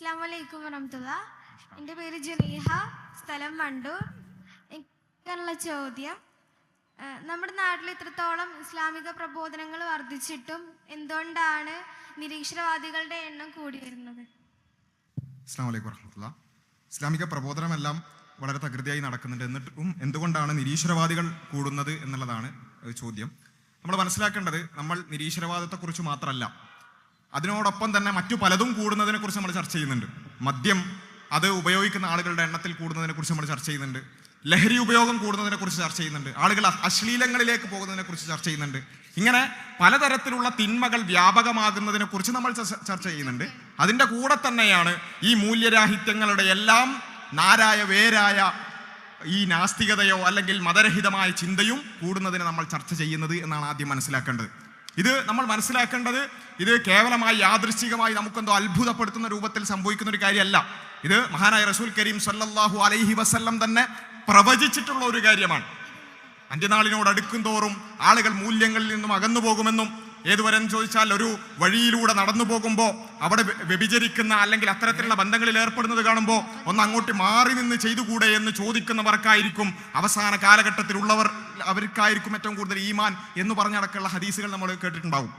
അസ്സാം വലൈക്കും വറഹമത്തുള്ള. എന്റെ പേര് ജുനീഹ. സ്ഥലം വണ്ടൂർ. എനിക്കുള്ള ചോദ്യം. നമ്മുടെ നാട്ടിൽ ഇത്രത്തോളം ഇസ്ലാമിക പ്രബോധനങ്ങൾ വർദ്ധിച്ചിട്ടും എന്തുകൊണ്ടാണ് നിരീശ്വരവാദികളുടെ എണ്ണം കൂടി വരുന്നത് അസ്സാം ഇസ്ലാമിക പ്രബോധനമെല്ലാം വളരെ തകൃതിയായി നടക്കുന്നുണ്ട്. എന്നിട്ടും എന്തുകൊണ്ടാണ് നിരീശ്വരവാദികൾ കൂടുന്നത് എന്നുള്ളതാണ് ചോദ്യം. നമ്മൾ മനസ്സിലാക്കേണ്ടത് നമ്മൾ നിരീശ്വരവാദത്തെക്കുറിച്ച് മാത്രമല്ല. അതിനോടൊപ്പം തന്നെ മറ്റു പലതും കൂടുന്നതിനെ കുറിച്ച് നമ്മൾ ചർച്ച ചെയ്യുന്നുണ്ട്. മദ്യം അത് ഉപയോഗിക്കുന്ന ആളുകളുടെ എണ്ണത്തിൽ കൂടുന്നതിനെ കുറിച്ച് നമ്മൾ ചർച്ച ചെയ്യുന്നുണ്ട്. ലഹരി ഉപയോഗം കൂടുന്നതിനെ കുറിച്ച് ചർച്ച ചെയ്യുന്നുണ്ട്. ആളുകൾ അശ്ലീലങ്ങളിലേക്ക് പോകുന്നതിനെ കുറിച്ച് ചർച്ച ചെയ്യുന്നുണ്ട്. ഇങ്ങനെ പലതരത്തിലുള്ള തിന്മകൾ വ്യാപകമാകുന്നതിനെ കുറിച്ച് നമ്മൾ ചർച്ച ചർച്ച ചെയ്യുന്നുണ്ട്. അതിന്റെ കൂടെ തന്നെയാണ് ഈ മൂല്യരാഹിത്യങ്ങളുടെ എല്ലാം നാരായ വേരായ ഈ നാസ്തികതയോ അല്ലെങ്കിൽ മതരഹിതമായ ചിന്തയും കൂടുന്നതിനെ നമ്മൾ ചർച്ച ചെയ്യുന്നത് എന്നാണ് ആദ്യം മനസ്സിലാക്കേണ്ടത്. ഇത് നമ്മൾ മനസ്സിലാക്കേണ്ടത് ഇത് കേവലമായി യാദൃശ്ചികമായി നമുക്കെന്തോ അത്ഭുതപ്പെടുത്തുന്ന രൂപത്തിൽ സംഭവിക്കുന്ന ഒരു കാര്യമല്ല. ഇത് മഹാനായ റസൂൽ കരീം സല്ലാഹു അലൈഹി വസല്ലം തന്നെ പ്രവചിച്ചിട്ടുള്ള ഒരു കാര്യമാണ്. അന്ത്യനാളിനോട് അടുക്കും തോറും ആളുകൾ മൂല്യങ്ങളിൽ നിന്നും അകന്നു പോകുമെന്നും ഏതുവരെ എന്ന് ചോദിച്ചാൽ ഒരു വഴിയിലൂടെ നടന്നു പോകുമ്പോൾ അവിടെ വ്യ- വ്യഭിചരിക്കുന്ന അല്ലെങ്കിൽ അത്തരത്തിലുള്ള ബന്ധങ്ങളിൽ ഏർപ്പെടുന്നത് കാണുമ്പോൾ ഒന്ന് അങ്ങോട്ട് മാറി നിന്ന് ചെയ്തുകൂടെ എന്ന് ചോദിക്കുന്നവർക്കായിരിക്കും അവസാന കാലഘട്ടത്തിലുള്ളവർ. അവർക്കായിരിക്കും ഏറ്റവും കൂടുതൽ ഈമാൻ എന്ന് പറഞ്ഞടക്കമുള്ള ഹദീസുകൾ നമ്മൾ കേട്ടിട്ടുണ്ടാവും.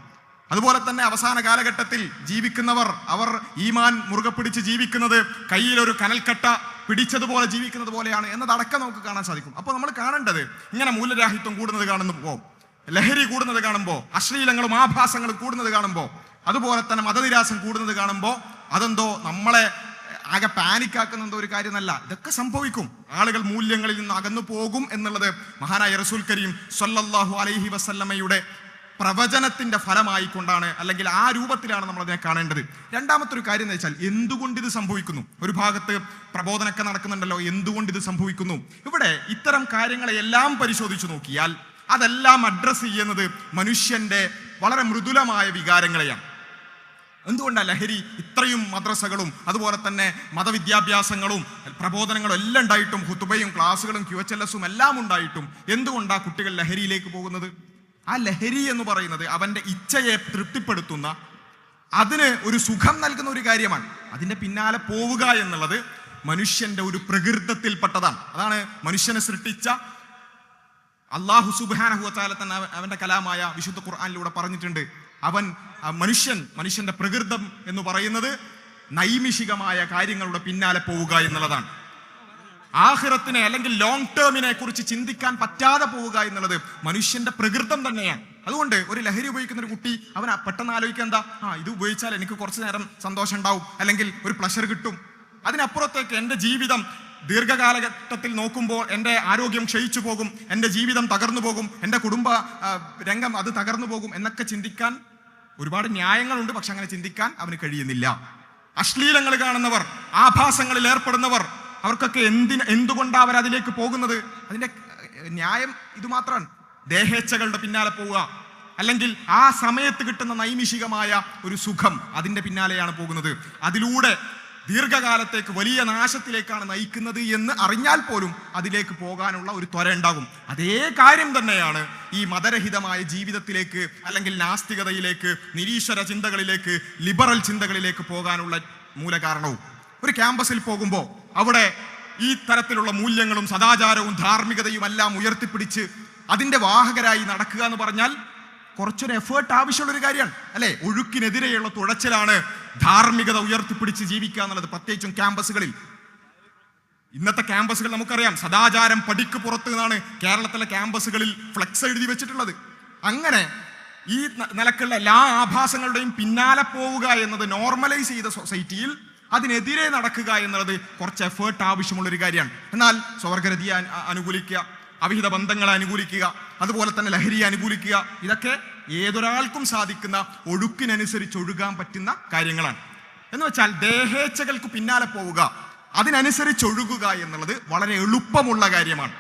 അതുപോലെ തന്നെ അവസാന കാലഘട്ടത്തിൽ ജീവിക്കുന്നവർ അവർ ഈമാൻ മുറുകെ പിടിച്ച് ജീവിക്കുന്നത് കയ്യിലൊരു കനൽക്കട്ട പിടിച്ചതുപോലെ ജീവിക്കുന്നത് പോലെയാണ് എന്നതടക്കം നമുക്ക് കാണാൻ സാധിക്കും. അപ്പോൾ നമ്മൾ കാണേണ്ടത് ഇങ്ങനെ മൂല്യരാഹിത്വം കൂടുന്നത് കാണുമ്പോൾ ലഹരി കൂടുന്നത് കാണുമ്പോൾ അശ്ലീലങ്ങളും ആഭാസങ്ങളും കൂടുന്നത് കാണുമ്പോൾ അതുപോലെ തന്നെ മതനിരാസം കൂടുന്നത് കാണുമ്പോൾ അതെന്തോ നമ്മളെ ആകെ പാനിക്കാക്കുന്ന എന്തോ ഒരു കാര്യമല്ല. ഇതൊക്കെ സംഭവിക്കും. ആളുകൾ മൂല്യങ്ങളിൽ നിന്ന് അകന്നു പോകും എന്നുള്ളത് മഹാനായ റസൂൽ കരീം സല്ലല്ലാഹു അലൈഹി വസല്ലമയുടെ പ്രവചനത്തിന്റെ ഫലമായിക്കൊണ്ടാണ് അല്ലെങ്കിൽ ആ രൂപത്തിലാണ് നമ്മൾ അതിനെ കാണേണ്ടത്. രണ്ടാമത്തെ ഒരു കാര്യം എന്ന് വെച്ചാൽ എന്തുകൊണ്ട് ഇത് സംഭവിക്കുന്നു? ഒരു ഭാഗത്ത് പ്രബോധനമൊക്കെ നടക്കുന്നുണ്ടല്ലോ എന്തുകൊണ്ട് ഇത് സംഭവിക്കുന്നു? ഇവിടെ ഇത്തരം കാര്യങ്ങളെല്ലാം പരിശോധിച്ചു നോക്കിയാൽ അതെല്ലാം അഡ്രസ്സ് ചെയ്യുന്നത് മനുഷ്യന്റെ വളരെ മൃദുലമായ വികാരങ്ങളെയാണ്. എന്തുകൊണ്ടാണ് ലഹരി ഇത്രയും മദ്രസകളും അതുപോലെ തന്നെ മതവിദ്യാഭ്യാസങ്ങളും പ്രബോധനങ്ങളും എല്ലാം ഉണ്ടായിട്ടും ഹുത്തുബയും ക്ലാസ്സുകളും ക്യു എച്ച് എൽ എസും എല്ലാം ഉണ്ടായിട്ടും എന്തുകൊണ്ടാണ് കുട്ടികൾ ലഹരിയിലേക്ക് പോകുന്നത്? ആ ലഹരി എന്ന് പറയുന്നത് അവന്റെ ഇച്ഛയെ തൃപ്തിപ്പെടുത്തുന്ന അതിന് ഒരു സുഖം നൽകുന്ന ഒരു കാര്യമാണ്. അതിന്റെ പിന്നാലെ പോവുക എന്നുള്ളത് മനുഷ്യന്റെ ഒരു പ്രകൃതത്തിൽപ്പെട്ടതാണ്. അതാണ് മനുഷ്യനെ സൃഷ്ടിച്ച അള്ളാഹു സുബാനഹുവത്താല തന്നെ അവന്റെ കലാമായ വിശുദ്ധ ഖുർആാനിലൂടെ പറഞ്ഞിട്ടുണ്ട്. അവൻ മനുഷ്യൻ മനുഷ്യന്റെ പ്രകൃതം എന്ന് പറയുന്നത് നൈമിഷികമായ കാര്യങ്ങളുടെ പിന്നാലെ പോവുക എന്നുള്ളതാണ്. ആഹ്റത്തിനെ അല്ലെങ്കിൽ ലോങ് ടേമിനെ കുറിച്ച് ചിന്തിക്കാൻ പറ്റാതെ പോവുക എന്നുള്ളത് മനുഷ്യന്റെ പ്രകൃതം തന്നെയാണ്. അതുകൊണ്ട് ഒരു ലഹരി ഉപയോഗിക്കുന്ന ഒരു കുട്ടി അവൻ പെട്ടെന്ന് ആലോചിക്കുക എന്താ? ആ ഇത് ഉപയോഗിച്ചാൽ എനിക്ക് കുറച്ച് നേരം സന്തോഷം ഉണ്ടാവും അല്ലെങ്കിൽ ഒരു പ്ലഷർ കിട്ടും. അതിനപ്പുറത്തേക്ക് എന്റെ ജീവിതം ദീർഘകാലഘട്ടത്തിൽ നോക്കുമ്പോൾ എന്റെ ആരോഗ്യം ക്ഷയിച്ചു പോകും എന്റെ ജീവിതം തകർന്നു പോകും എന്റെ കുടുംബ രംഗം അത് തകർന്നു പോകും എന്നൊക്കെ ചിന്തിക്കാൻ ഒരുപാട് ന്യായങ്ങളുണ്ട് പക്ഷെ അങ്ങനെ ചിന്തിക്കാൻ അവന് കഴിയുന്നില്ല. അശ്ലീലങ്ങൾ കാണുന്നവർ ആഭാസങ്ങളിൽ ഏർപ്പെടുന്നവർ അവർക്കൊക്കെ എന്തിന് എന്തുകൊണ്ടാണ് അവർ അതിലേക്ക് പോകുന്നത്? അതിന്റെ ന്യായം ഇതുമാത്രമാണ് ദേഹേച്ഛകളുടെ പിന്നാലെ പോവുക. അല്ലെങ്കിൽ ആ സമയത്ത് കിട്ടുന്ന നൈമിഷികമായ ഒരു സുഖം അതിന്റെ പിന്നാലെയാണ് പോകുന്നത്. അതിലൂടെ ദീർഘകാലത്തേക്ക് വലിയ നാശത്തിലേക്കാണ് നയിക്കുന്നത് എന്ന് അറിഞ്ഞാൽ പോലും അതിലേക്ക് പോകാനുള്ള ഒരു ത്വര ഉണ്ടാകും. അതേ കാര്യം തന്നെയാണ് ഈ മതരഹിതമായ ജീവിതത്തിലേക്ക് അല്ലെങ്കിൽ നാസ്തികതയിലേക്ക് നിരീശ്വര ചിന്തകളിലേക്ക് ലിബറൽ ചിന്തകളിലേക്ക് പോകാനുള്ള മൂലകാരണവും ഒരു ക്യാമ്പസിൽ പോകുമ്പോൾ അവിടെ ഈ തരത്തിലുള്ള മൂല്യങ്ങളും സദാചാരവും ധാർമ്മികതയും എല്ലാം ഉയർത്തിപ്പിടിച്ച് അതിന്റെ വാഹകരായി നടക്കുക എന്ന് പറഞ്ഞാൽ കുറച്ചൊരു എഫേർട്ട് ആവശ്യമുള്ള ഒരു കാര്യമാണ്. അല്ലെ? ഒഴുക്കിനെതിരെയുള്ള തുഴച്ചിലാണ് ധാർമ്മികത ഉയർത്തിപ്പിടിച്ച് ജീവിക്കുക എന്നുള്ളത് പ്രത്യേകിച്ചും ക്യാമ്പസുകളിൽ. ഇന്നത്തെ ക്യാമ്പസുകൾ നമുക്കറിയാം. സദാചാരം പടിക്ക് പുറത്ത് നിന്നാണ് കേരളത്തിലെ ക്യാമ്പസുകളിൽ ഫ്ലെക്സ് എഴുതി വെച്ചിട്ടുള്ളത്. അങ്ങനെ ഈ നിലക്കുള്ള എല്ലാ ആഭാസങ്ങളുടെയും പിന്നാലെ പോവുക എന്നത് നോർമലൈസ് ചെയ്ത സൊസൈറ്റിയിൽ അതിനെതിരെ നടക്കുക എന്നുള്ളത് കുറച്ച് എഫേർട്ട് ആവശ്യമുള്ളൊരു കാര്യമാണ്. എന്നാൽ സ്വർഗരതിയെ അനുകൂലിക്കുക അവിഹിത ബന്ധങ്ങളെ അനുകൂലിക്കുക അതുപോലെ തന്നെ ലഹരിയെ അനുകൂലിക്കുക ഇതൊക്കെ ഏതൊരാൾക്കും സാധിക്കുന്ന ഒഴുക്കിനനുസരിച്ച് ഒഴുകാൻ പറ്റുന്ന കാര്യങ്ങളാണ്. എന്ന് വെച്ചാൽ ദേഹേച്ഛകൾക്ക് പിന്നാലെ പോവുക അതിനനുസരിച്ച് ഒഴുകുക എന്നുള്ളത് വളരെ എളുപ്പമുള്ള കാര്യമാണ്.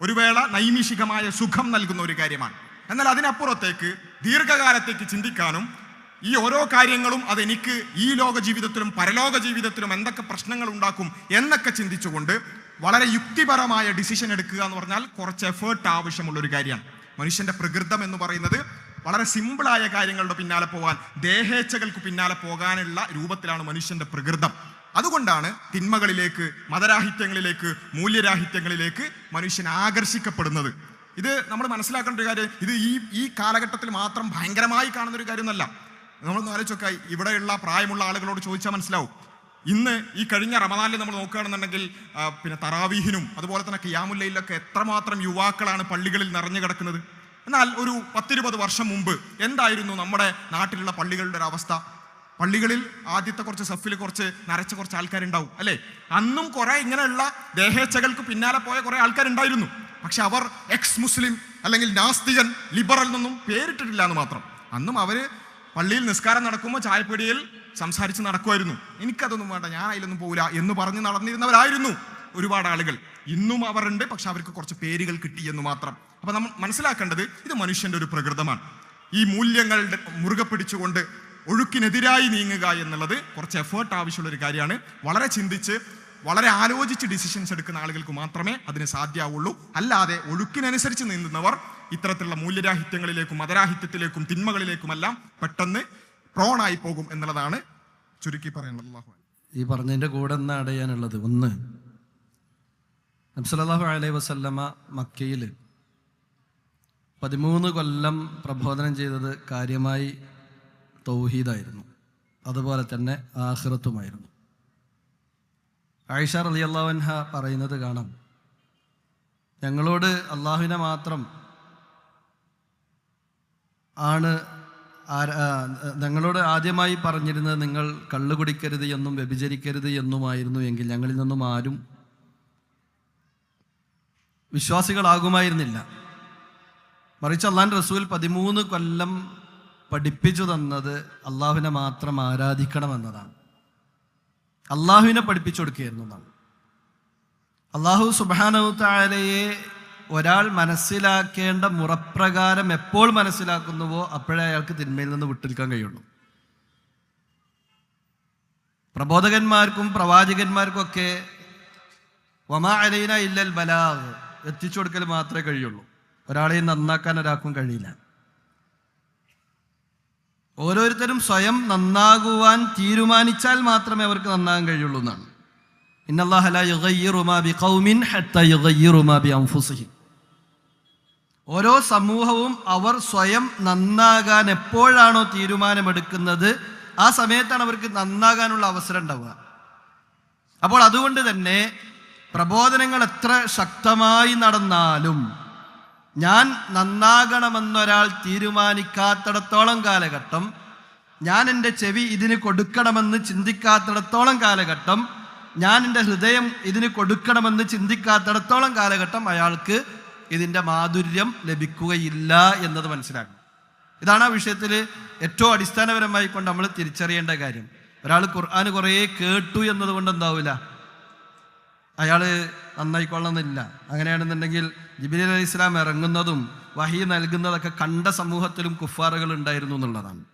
ഒരു വേള നൈമിഷികമായ സുഖം നൽകുന്ന ഒരു കാര്യമാണ്. എന്നാൽ അതിനപ്പുറത്തേക്ക് ദീർഘകാലത്തേക്ക് ചിന്തിക്കാനും ഈ ഓരോ കാര്യങ്ങളും അതെനിക്ക് ഈ ലോക ജീവിതത്തിലും പരലോക ജീവിതത്തിലും എന്തൊക്കെ പ്രശ്നങ്ങൾ ഉണ്ടാക്കും എന്നൊക്കെ ചിന്തിച്ചുകൊണ്ട് വളരെ യുക്തിപരമായ ഡിസിഷൻ എടുക്കുക എന്ന് പറഞ്ഞാൽ കുറച്ച് എഫേർട്ട് ആവശ്യമുള്ള ഒരു കാര്യമാണ്. മനുഷ്യന്റെ പ്രകൃതം എന്ന് പറയുന്നത് വളരെ സിമ്പിളായ കാര്യങ്ങളുടെ പിന്നാലെ പോകാൻ ദേഹേച്ഛകൾക്ക് പിന്നാലെ പോകാനുള്ള രൂപത്തിലാണ് മനുഷ്യന്റെ പ്രകൃതം. അതുകൊണ്ടാണ് തിന്മകളിലേക്ക് മതരാഹിത്യങ്ങളിലേക്ക് മൂല്യരാഹിത്യങ്ങളിലേക്ക് മനുഷ്യൻ ആകർഷിക്കപ്പെടുന്നത്. ഇത് നമ്മൾ മനസ്സിലാക്കേണ്ട ഒരു കാര്യം ഇത് ഈ ഈ കാലഘട്ടത്തിൽ മാത്രം ഭയങ്കരമായി കാണുന്ന ഒരു കാര്യമൊന്നല്ല. നമ്മളൊന്ന് ആലോചിച്ചൊക്കെ ഇവിടെയുള്ള പ്രായമുള്ള ആളുകളോട് ചോദിച്ചാൽ മനസ്സിലാവും. ഇന്ന് ഈ കഴിഞ്ഞ റമദാനിൽ നമ്മൾ നോക്കുകയാണെന്നുണ്ടെങ്കിൽ പിന്നെ തറാവീഹിനും അതുപോലെ തന്നെ കിയാമുല്ലയിലൊക്കെ എത്രമാത്രം യുവാക്കളാണ് പള്ളികളിൽ നിറഞ്ഞു കിടക്കുന്നത്. എന്നാൽ ഒരു പത്തിരുപത് വർഷം മുമ്പ് എന്തായിരുന്നു നമ്മുടെ നാട്ടിലുള്ള പള്ളികളുടെ ഒരു അവസ്ഥ? പള്ളികളിൽ ആദ്യത്തെ കുറച്ച് സഫിൽ കുറച്ച് നരച്ച കുറച്ച് ആൾക്കാരുണ്ടാവും അല്ലേ? അന്നും കുറെ ഇങ്ങനെയുള്ള ദേഹേച്ഛകൾക്ക് പിന്നാലെ പോയ കുറെ ആൾക്കാരുണ്ടായിരുന്നു. പക്ഷെ അവർ എക്സ് മുസ്ലിം അല്ലെങ്കിൽ നാസ്തികൻ ലിബറൽ എന്നൊന്നും പേരിട്ടിട്ടില്ല എന്ന് മാത്രം. അന്നും അവർ പള്ളിയിൽ നിസ്കാരം നടക്കുമ്പോൾ ചായപ്പീടിയിൽ സംസാരിച്ച് നടക്കുമായിരുന്നു. എനിക്കതൊന്നും വേണ്ട ഞാൻ അതിലൊന്നും പോകില്ല എന്ന് പറഞ്ഞ് നടന്നിരുന്നവരായിരുന്നു ഒരുപാട് ആളുകൾ. ഇന്നും അവരുണ്ട് പക്ഷെ അവർക്ക് കുറച്ച് പേരുകൾ കിട്ടി എന്ന് മാത്രം. അപ്പൊ നമ്മൾ മനസ്സിലാക്കേണ്ടത് ഇത് മനുഷ്യന്റെ ഒരു പ്രകൃതമാണ്. ഈ മൂല്യങ്ങളുടെ മുറുകെ പിടിച്ചുകൊണ്ട് ഒഴുക്കിനെതിരായി നീങ്ങുക എന്നുള്ളത് കുറച്ച് എഫേർട്ട് ആവശ്യമുള്ള ഒരു കാര്യമാണ്. വളരെ ചിന്തിച്ച് വളരെ ആലോചിച്ച് ഡിസിഷൻസ് എടുക്കുന്ന ആളുകൾക്ക് മാത്രമേ അതിന് സാധ്യമാവുള്ളൂ അല്ലാതെ ഒഴുക്കിനനുസരിച്ച് നീന്തുന്നവർ ഇത്തരത്തിലുള്ള മൂല്യരാഹിത്യങ്ങളിലേക്കും മതരാഹിത്യത്തിലേക്കും തിന്മകളിലേക്കുമെല്ലാം പെട്ടെന്ന് പ്രോണായി പോകും എന്നുള്ളതാണ് ചുരുക്കി പറയുന്നത്. ഈ പറഞ്ഞതിന്റെ കൂടെ എന്നാ അടയാനുള്ളത്? ഒന്ന് നബ്സലാഹു അലൈഹി വസല്ലമ മക്കയിൽ പതിമൂന്ന് കൊല്ലം പ്രബോധനം ചെയ്തത് കാര്യമായി തൗഹീദായിരുന്നു. അതുപോലെ തന്നെ ആഹ്റത്തുമായിരുന്നു ആയിഷ അലി അള്ളാഹൻഹ പറയുന്നത് കാണാം. ഞങ്ങളോട് അള്ളാഹുവിനെ മാത്രം ആണ് ഞങ്ങളോട് ആദ്യമായി പറഞ്ഞിരുന്നത് നിങ്ങൾ കള്ളു കുടിക്കരുത് എന്നും വ്യഭിചരിക്കരുത് എന്നുമായിരുന്നു എങ്കിൽ ഞങ്ങളിൽ നിന്നും ആരും വിശ്വാസികളാകുമായിരുന്നില്ല. മറിച്ച് അള്ളാൻ റസൂൽ പതിമൂന്ന് കൊല്ലം പഠിപ്പിച്ചു തന്നത് അള്ളാഹുവിനെ മാത്രം ആരാധിക്കണം ആരാധിക്കണമെന്നതാണ് അള്ളാഹുവിനെ പഠിപ്പിച്ചു കൊടുക്കുകയായിരുന്നു നാം. അള്ളാഹു സുബാനു താലയെ ഒരാൾ മനസ്സിലാക്കേണ്ട മുറപ്രകാരം എപ്പോൾ മനസ്സിലാക്കുന്നുവോ അപ്പോഴേ അയാൾക്ക് തിന്മയിൽ നിന്ന് വിട്ടിരിക്കാൻ കഴിയുള്ളൂ. പ്രബോധകന്മാർക്കും പ്രവാചകന്മാർക്കും ഒക്കെ വമാ അലൈന ഇല്ലൽ ബലാഗ് എത്തിച്ചു കൊടുക്കൽ മാത്രമേ കഴിയുള്ളൂ. ഒരാളെയും നന്നാക്കാൻ ഒരാൾക്കും കഴിയില്ല. ഓരോരുത്തരും സ്വയം നന്നാകുവാൻ തീരുമാനിച്ചാൽ മാത്രമേ അവർക്ക് നന്നാകാൻ കഴിയുള്ളൂ എന്നാണ്. ഇന്നല്ലാഹല ലാ യുഗയ്യിറു മാ ഹത്ത ഹത്താ ബി മാ ബിഅൻഫുസിഹിം ഓരോ സമൂഹവും അവർ സ്വയം നന്നാകാൻ എപ്പോഴാണോ തീരുമാനമെടുക്കുന്നത് ആ സമയത്താണ് അവർക്ക് നന്നാകാനുള്ള അവസരം ഉണ്ടാവുക. അപ്പോൾ അതുകൊണ്ട് തന്നെ പ്രബോധനങ്ങൾ എത്ര ശക്തമായി നടന്നാലും ഞാൻ നന്നാകണമെന്നൊരാൾ തീരുമാനിക്കാത്തിടത്തോളം കാലഘട്ടം ഞാൻ എന്റെ ചെവി ഇതിന് കൊടുക്കണമെന്ന് ചിന്തിക്കാത്തിടത്തോളം കാലഘട്ടം ഞാൻ എന്റെ ഹൃദയം ഇതിന് കൊടുക്കണമെന്ന് ചിന്തിക്കാത്തിടത്തോളം കാലഘട്ടം അയാൾക്ക് ഇതിന്റെ മാധുര്യം ലഭിക്കുകയില്ല എന്നത് മനസ്സിലാക്കണം. ഇതാണ് ആ വിഷയത്തിൽ ഏറ്റവും അടിസ്ഥാനപരമായി കൊണ്ട് നമ്മൾ തിരിച്ചറിയേണ്ട കാര്യം. ഒരാൾ ഖുർആൻ കുറേ കേട്ടു എന്നതുകൊണ്ട് എന്താവില്ല അയാൾ നന്നായിക്കൊള്ളണമെന്നില്ല. അങ്ങനെയാണെന്നുണ്ടെങ്കിൽ ജിബിലി അലി ഇസ്ലാം ഇറങ്ങുന്നതും വഹി നൽകുന്നതൊക്കെ കണ്ട സമൂഹത്തിലും കുഫാറുകൾ ഉണ്ടായിരുന്നു എന്നുള്ളതാണ്.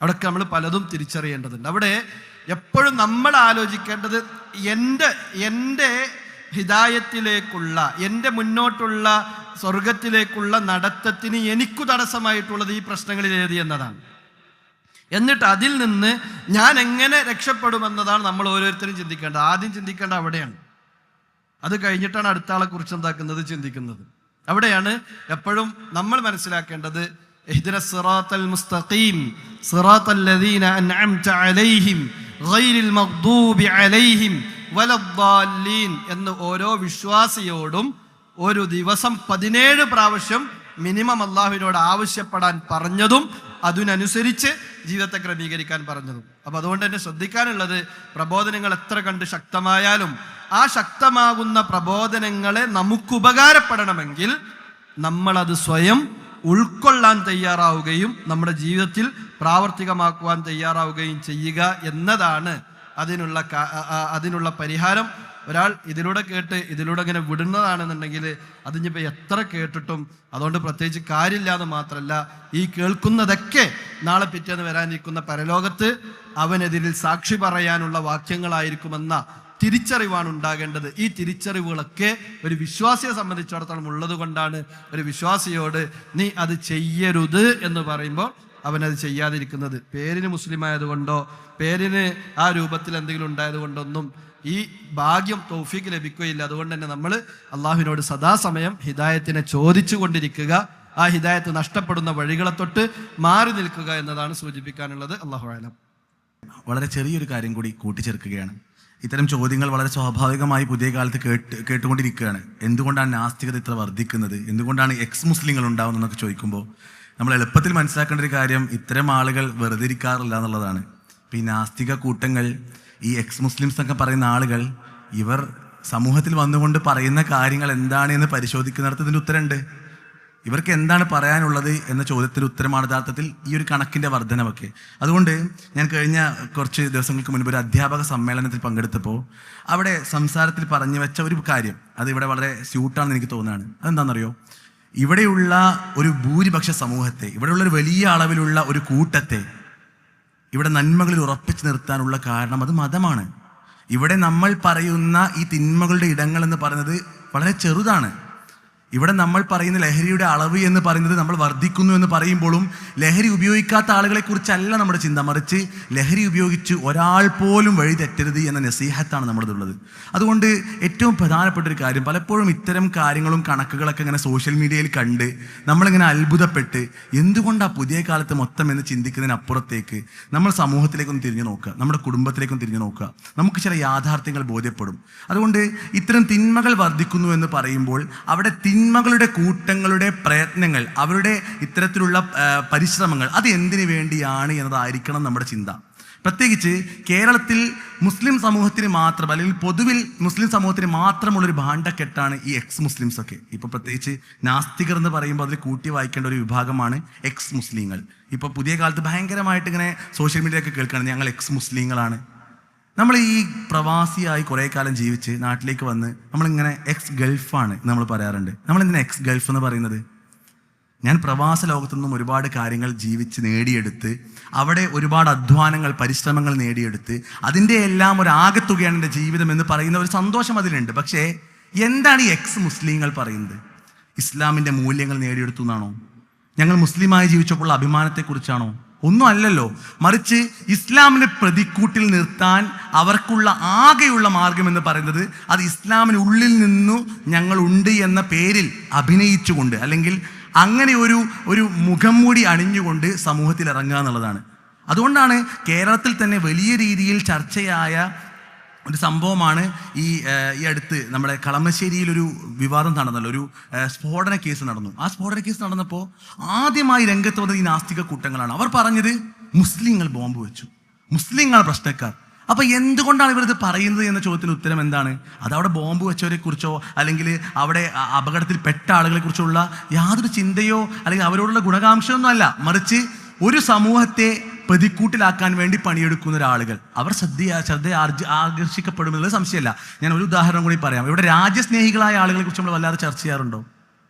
അവിടെയൊക്കെ നമ്മൾ പലതും തിരിച്ചറിയേണ്ടതുണ്ട്. അവിടെ എപ്പോഴും നമ്മൾ ആലോചിക്കേണ്ടത് എന്റെ എന്റെ ഹിദായത്തിലേക്കുള്ള എന്റെ മുന്നോട്ടുള്ള സ്വർഗത്തിലേക്കുള്ള നടത്തത്തിന് എനിക്കു തടസ്സമായിട്ടുള്ളത് ഈ പ്രശ്നങ്ങളിൽ ഏതി എന്നതാണ്. എന്നിട്ട് അതിൽ നിന്ന് ഞാൻ എങ്ങനെ രക്ഷപ്പെടുമെന്നതാണ് നമ്മൾ ഓരോരുത്തരും ചിന്തിക്കേണ്ടത്. ആദ്യം ചിന്തിക്കേണ്ടത് അവിടെയാണ്. അത് കഴിഞ്ഞിട്ടാണ് അടുത്ത ആളെ കുറിച്ച് എന്താക്കുന്നത് ചിന്തിക്കുന്നത്. അവിടെയാണ് എപ്പോഴും നമ്മൾ മനസ്സിലാക്കേണ്ടത് അലൈഹിം വലദ്ദാലീൻ എന്ന് ഓരോ വിശ്വാസിയോടും ഒരു ദിവസം പതിനേഴ് പ്രാവശ്യം മിനിമം അള്ളാഹുവിനോട് ആവശ്യപ്പെടാൻ പറഞ്ഞതും അതിനനുസരിച്ച് ജീവിതത്തെ ക്രമീകരിക്കാൻ പറഞ്ഞതും. അപ്പൊ അതുകൊണ്ട് തന്നെ ശ്രദ്ധിക്കാനുള്ളത് പ്രബോധനങ്ങൾ എത്ര കണ്ട് ശക്തമായാലും ആ ശക്തമാകുന്ന പ്രബോധനങ്ങളെ നമുക്ക് ഉപകാരപ്പെടണമെങ്കിൽ നമ്മളത് സ്വയം ഉൾക്കൊള്ളാൻ തയ്യാറാവുകയും നമ്മുടെ ജീവിതത്തിൽ പ്രാവർത്തികമാക്കുവാൻ തയ്യാറാവുകയും ചെയ്യുക എന്നതാണ് അതിനുള്ള അതിനുള്ള പരിഹാരം ഒരാൾ ഇതിലൂടെ കേട്ട് ഇതിലൂടെ ഇങ്ങനെ വിടുന്നതാണെന്നുണ്ടെങ്കിൽ അതിനിപ്പോൾ എത്ര കേട്ടിട്ടും അതുകൊണ്ട് പ്രത്യേകിച്ച് കാര്യമില്ലാതെ മാത്രമല്ല ഈ കേൾക്കുന്നതൊക്കെ നാളെ പിറ്റേന്ന് വരാനിരിക്കുന്ന പരലോകത്ത് അവനെതിരിൽ സാക്ഷി പറയാനുള്ള വാക്യങ്ങളായിരിക്കുമെന്ന തിരിച്ചറിവാണ് ഉണ്ടാകേണ്ടത്. ഈ തിരിച്ചറിവുകളൊക്കെ ഒരു വിശ്വാസിയെ സംബന്ധിച്ചിടത്തോളം ഉള്ളത് കൊണ്ടാണ് ഒരു വിശ്വാസിയോട് നീ അത് ചെയ്യരുത് എന്ന് പറയുമ്പോൾ അവനത് ചെയ്യാതിരിക്കുന്നത്. പേരിന് മുസ്ലിം ആയതുകൊണ്ടോ പേരിന് ആ രൂപത്തിൽ എന്തെങ്കിലും ഉണ്ടായതുകൊണ്ടൊന്നും ഈ ഭാഗ്യം തൗഫീക്ക് ലഭിക്കുകയില്ല. അതുകൊണ്ട് തന്നെ നമ്മൾ അള്ളാഹുവിനോട് സദാസമയം ഹിദായത്തിനെ ചോദിച്ചു കൊണ്ടിരിക്കുക. ആ ഹിദായത്ത് നഷ്ടപ്പെടുന്ന വഴികളെ തൊട്ട് മാറി നിൽക്കുക എന്നതാണ് സൂചിപ്പിക്കാനുള്ളത്. അള്ളാഹു ആലം വളരെ ചെറിയൊരു കാര്യം കൂടി കൂട്ടിച്ചേർക്കുകയാണ്. ഇത്തരം ചോദ്യങ്ങൾ വളരെ സ്വാഭാവികമായി പുതിയ കാലത്ത് കേട്ട് കേട്ടുകൊണ്ടിരിക്കുകയാണ്. എന്തുകൊണ്ടാണ് നാസ്തികത ഇത്ര വർദ്ധിക്കുന്നത്? എന്തുകൊണ്ടാണ് എക്സ് മുസ്ലിങ്ങൾ ഉണ്ടാവുന്നതെന്നൊക്കെ ചോദിക്കുമ്പോൾ നമ്മൾ എളുപ്പത്തിൽ മനസ്സിലാക്കേണ്ട ഒരു കാര്യം ഇത്തരം ആളുകൾ വെറുതെ ഇരിക്കാറില്ല എന്നുള്ളതാണ്. ഈ നാസ്തിക കൂട്ടങ്ങൾ ഈ എക്സ് മുസ്ലിംസ് എന്നൊക്കെ പറയുന്ന ആളുകൾ ഇവർ സമൂഹത്തിൽ വന്നുകൊണ്ട് പറയുന്ന കാര്യങ്ങൾ എന്താണ് എന്ന് പരിശോധിക്കുന്നിടത്ത് ഇതിന്റെ ഉത്തരമുണ്ട്. ഇവർക്ക് എന്താണ് പറയാനുള്ളത് എന്ന ചോദ്യത്തിന് ഉത്തരമാണ് യഥാർത്ഥത്തിൽ ഈ ഒരു കണക്കിന്റെ വർധനവൊക്കെ. അതുകൊണ്ട് ഞാൻ കഴിഞ്ഞ കുറച്ച് ദിവസങ്ങൾക്ക് മുൻപ് ഒരു അധ്യാപക സമ്മേളനത്തിൽ പങ്കെടുത്തപ്പോൾ അവിടെ സംസാരത്തിൽ പറഞ്ഞു വെച്ച ഒരു കാര്യം അത് ഇവിടെ വളരെ സ്യൂട്ടാണെന്ന് എനിക്ക് തോന്നുകയാണ്. അതെന്താണെന്നറിയോ? ഇവിടെയുള്ള ഒരു ഭൂരിപക്ഷ സമൂഹത്തെ ഇവിടെയുള്ള ഒരു വലിയ അളവിലുള്ള ഒരു കൂട്ടത്തെ ഇവിടെ നന്മകളിൽ ഉറപ്പിച്ചു നിർത്താനുള്ള കാരണം അത് മതമാണ്. ഇവിടെ നമ്മൾ പറയുന്ന ഈ തിന്മകളുടെ ഇടങ്ങൾ എന്ന് പറയുന്നത് വളരെ ചെറുതാണ്. ഇവിടെ നമ്മൾ പറയുന്ന ലഹരിയുടെ അളവ് എന്ന് പറയുന്നത് നമ്മൾ വർദ്ധിക്കുന്നു എന്ന് പറയുമ്പോഴും ലഹരി ഉപയോഗിക്കാത്ത ആളുകളെ കുറിച്ചല്ല നമ്മുടെ ചിന്ത. മറിച്ച് ലഹരി ഉപയോഗിച്ച് ഒരാൾ പോലും വഴി തെറ്റരുത് എന്ന നസീഹത്താണ് നമ്മുടേതുള്ളത്. അതുകൊണ്ട് ഏറ്റവും പ്രധാനപ്പെട്ട ഒരു കാര്യം പലപ്പോഴും ഇത്തരം കാര്യങ്ങളും കണക്കുകളൊക്കെ ഇങ്ങനെ സോഷ്യൽ മീഡിയയിൽ കണ്ട് നമ്മളിങ്ങനെ അത്ഭുതപ്പെട്ട് എന്തുകൊണ്ടാണ് പുതിയ കാലത്ത് മൊത്തം എന്ന് ചിന്തിക്കുന്നതിനപ്പുറത്തേക്ക് നമ്മൾ സമൂഹത്തിലേക്കൊന്ന് തിരിഞ്ഞു നോക്കുക നമ്മുടെ കുടുംബത്തിലേക്കൊന്ന് തിരിഞ്ഞു നോക്കുക. നമുക്ക് ചില യാഥാർത്ഥ്യങ്ങൾ ബോധ്യപ്പെടും. അതുകൊണ്ട് ഇത്തരം തിന്മകൾ വർദ്ധിക്കുന്നു എന്ന് പറയുമ്പോൾ അവിടെ തിന്മകളുടെ കൂട്ടങ്ങളുടെ പ്രയത്നങ്ങൾ അവരുടെ ഇത്തരത്തിലുള്ള പരിശ്രമങ്ങൾ അത് എന്തിനു വേണ്ടിയാണ് എന്നതായിരിക്കണം നമ്മുടെ ചിന്ത. പ്രത്യേകിച്ച് കേരളത്തിൽ മുസ്ലിം സമൂഹത്തിന് മാത്രം അല്ലെങ്കിൽ പൊതുവിൽ മുസ്ലിം സമൂഹത്തിന് മാത്രമുള്ളൊരു ഭാണ്ഡക്കെട്ടാണ് ഈ എക്സ് മുസ്ലിംസ് ഒക്കെ. ഇപ്പോൾ പ്രത്യേകിച്ച് നാസ്തികർ എന്ന് പറയുമ്പോൾ അതിൽ കൂട്ടി വായിക്കേണ്ട ഒരു വിഭാഗമാണ് എക്സ് മുസ്ലിങ്ങൾ ഇപ്പോൾ പുതിയ കാലത്ത് ഭയങ്കരമായിട്ട് ഇങ്ങനെ സോഷ്യൽ മീഡിയയൊക്കെ കേൾക്കുകയാണ് ഞങ്ങൾ എക്സ് മുസ്ലിങ്ങളാണ് നമ്മൾ ഈ പ്രവാസിയായി കുറേ കാലം ജീവിച്ച് നാട്ടിലേക്ക് വന്ന് നമ്മളിങ്ങനെ എക്സ് ഗൾഫാണ് നമ്മൾ പറയാറുണ്ട്. നമ്മൾ ഇങ്ങനെ എക്സ് ഗൾഫ് എന്ന് പറയുന്നത് ഞാൻ പ്രവാസ ലോകത്തു നിന്നും ഒരുപാട് കാര്യങ്ങൾ ജീവിച്ച് നേടിയെടുത്ത് അവിടെ ഒരുപാട് അധ്വാനങ്ങൾ പരിശ്രമങ്ങൾ നേടിയെടുത്ത് അതിന്റെ എല്ലാം ഒരു ആകത്തുകയാണ് എന്റെ ജീവിതം എന്ന് പറയുന്ന ഒരു സന്തോഷം അതിലുണ്ട്. പക്ഷേ എന്താണ് ഈ എക്സ് മുസ്ലിങ്ങൾ പറയുന്നത്? ഇസ്ലാമിന്റെ മൂല്യങ്ങൾ നേടിയെടുത്തു എന്നാണോ? ഞങ്ങൾ മുസ്ലിമായി ജീവിച്ചപ്പോൾ അഭിമാനത്തെക്കുറിച്ചാണോ? ഒന്നും അല്ലല്ലോ മറിച്ച് ഇസ്ലാമിനെ പ്രതിക്കൂട്ടിൽ നിർത്താൻ അവർക്കുള്ള ആകെയുള്ള മാർഗം എന്ന് പറയുന്നത് അത് ഇസ്ലാമിന് ഉള്ളിൽ നിന്നു ഞങ്ങൾ ഉണ്ട് എന്ന പേരിൽ അഭിനയിച്ചുകൊണ്ട് അല്ലെങ്കിൽ അങ്ങനെ ഒരു ഒരു മുഖം മൂടി അണിഞ്ഞുകൊണ്ട് സമൂഹത്തിൽ ഇറങ്ങുക എന്നുള്ളതാണ്. അതുകൊണ്ടാണ് കേരളത്തിൽ തന്നെ വലിയ രീതിയിൽ ചർച്ചയായ ഒരു സംഭവമാണ് ഈ ഈ അടുത്ത് നമ്മുടെ കളമശ്ശേരിയിൽ ഒരു വിവാദം നടന്നല്ലോ ഒരു സ്ഫോടന കേസ് നടന്നു. ആ സ്ഫോടന കേസ് നടന്നപ്പോൾ ആദ്യമായി രംഗത്ത് വന്നത് ഈ നാസ്തിക കൂട്ടങ്ങളാണ്. അവർ പറഞ്ഞത് മുസ്ലിങ്ങൾ ബോംബ് വെച്ചു. മുസ്ലിങ്ങൾ പ്രശ്നക്കാർ അപ്പൊ എന്തുകൊണ്ടാണ് ഇവരിത് പറയുന്നത് എന്ന ചോദ്യത്തിന് ഉത്തരം എന്താണ്? അത് അവിടെ ബോംബ് വെച്ചവരെ കുറിച്ചോ അല്ലെങ്കിൽ അവിടെ അപകടത്തിൽ പെട്ട ആളുകളെ കുറിച്ചുള്ള യാതൊരു ചിന്തയോ അല്ലെങ്കിൽ അവരോടുള്ള ഗുണകാംക്ഷയൊന്നും അല്ല മറിച്ച് ഒരു സമൂഹത്തെ പ്രതിക്കൂട്ടിലാക്കാൻ വേണ്ടി പണിയെടുക്കുന്ന ഒരാളുകൾ. അവർ ശ്രദ്ധ ശ്രദ്ധ ആർജ് ആകർഷിക്കപ്പെടുമെന്നുള്ള സംശയമല്ല. ഞാൻ ഒരു ഉദാഹരണം കൂടി പറയാം. ഇവിടെ രാജ്യസ്നേഹികളായ ആളുകളെ കുറിച്ച് നമ്മൾ വല്ലാതെ ചർച്ച ചെയ്യാറുണ്ടോ?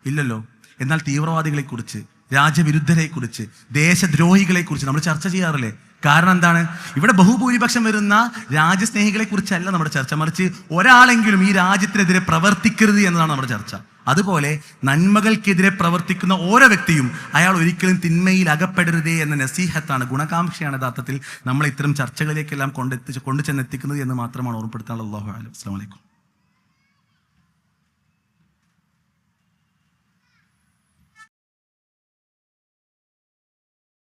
ഇല്ലല്ലോ. എന്നാൽ തീവ്രവാദികളെക്കുറിച്ച് രാജ്യവിരുദ്ധരെക്കുറിച്ച് ദേശദ്രോഹികളെക്കുറിച്ച് കുറിച്ച് ദേശദ്രോഹികളെ കുറിച്ച് നമ്മൾ ചർച്ച ചെയ്യാറില്ലേ? കാരണം എന്താണ്? ഇവിടെ ബഹുഭൂരിപക്ഷം വരുന്ന രാജ്യസ്നേഹികളെ കുറിച്ചല്ല നമ്മുടെ ചർച്ച. മറിച്ച് ഒരാളെങ്കിലും ഈ രാജ്യത്തിനെതിരെ പ്രവർത്തിക്കരുത് എന്നതാണ് നമ്മുടെ ചർച്ച. അതുപോലെ നന്മകൾക്കെതിരെ പ്രവർത്തിക്കുന്ന ഓരോ വ്യക്തിയും അയാൾ ഒരിക്കലും തിന്മയിൽ അകപ്പെടരുതേ എന്ന നസീഹത്താണ് ഗുണകാംക്ഷയാണ് യഥാർത്ഥത്തിൽ നമ്മൾ ഇത്തരം ചർച്ചകളിലേക്കെല്ലാം കൊണ്ടെത്തിച്ച് കൊണ്ടു ചെന്നെത്തിക്കുന്നത് എന്ന് മാത്രമാണ് ഓർമ്മപ്പെടുത്താനുള്ള അള്ളാഹു അലൈഹി വസല്ലം. അസ്സലാമു അലൈക്കും.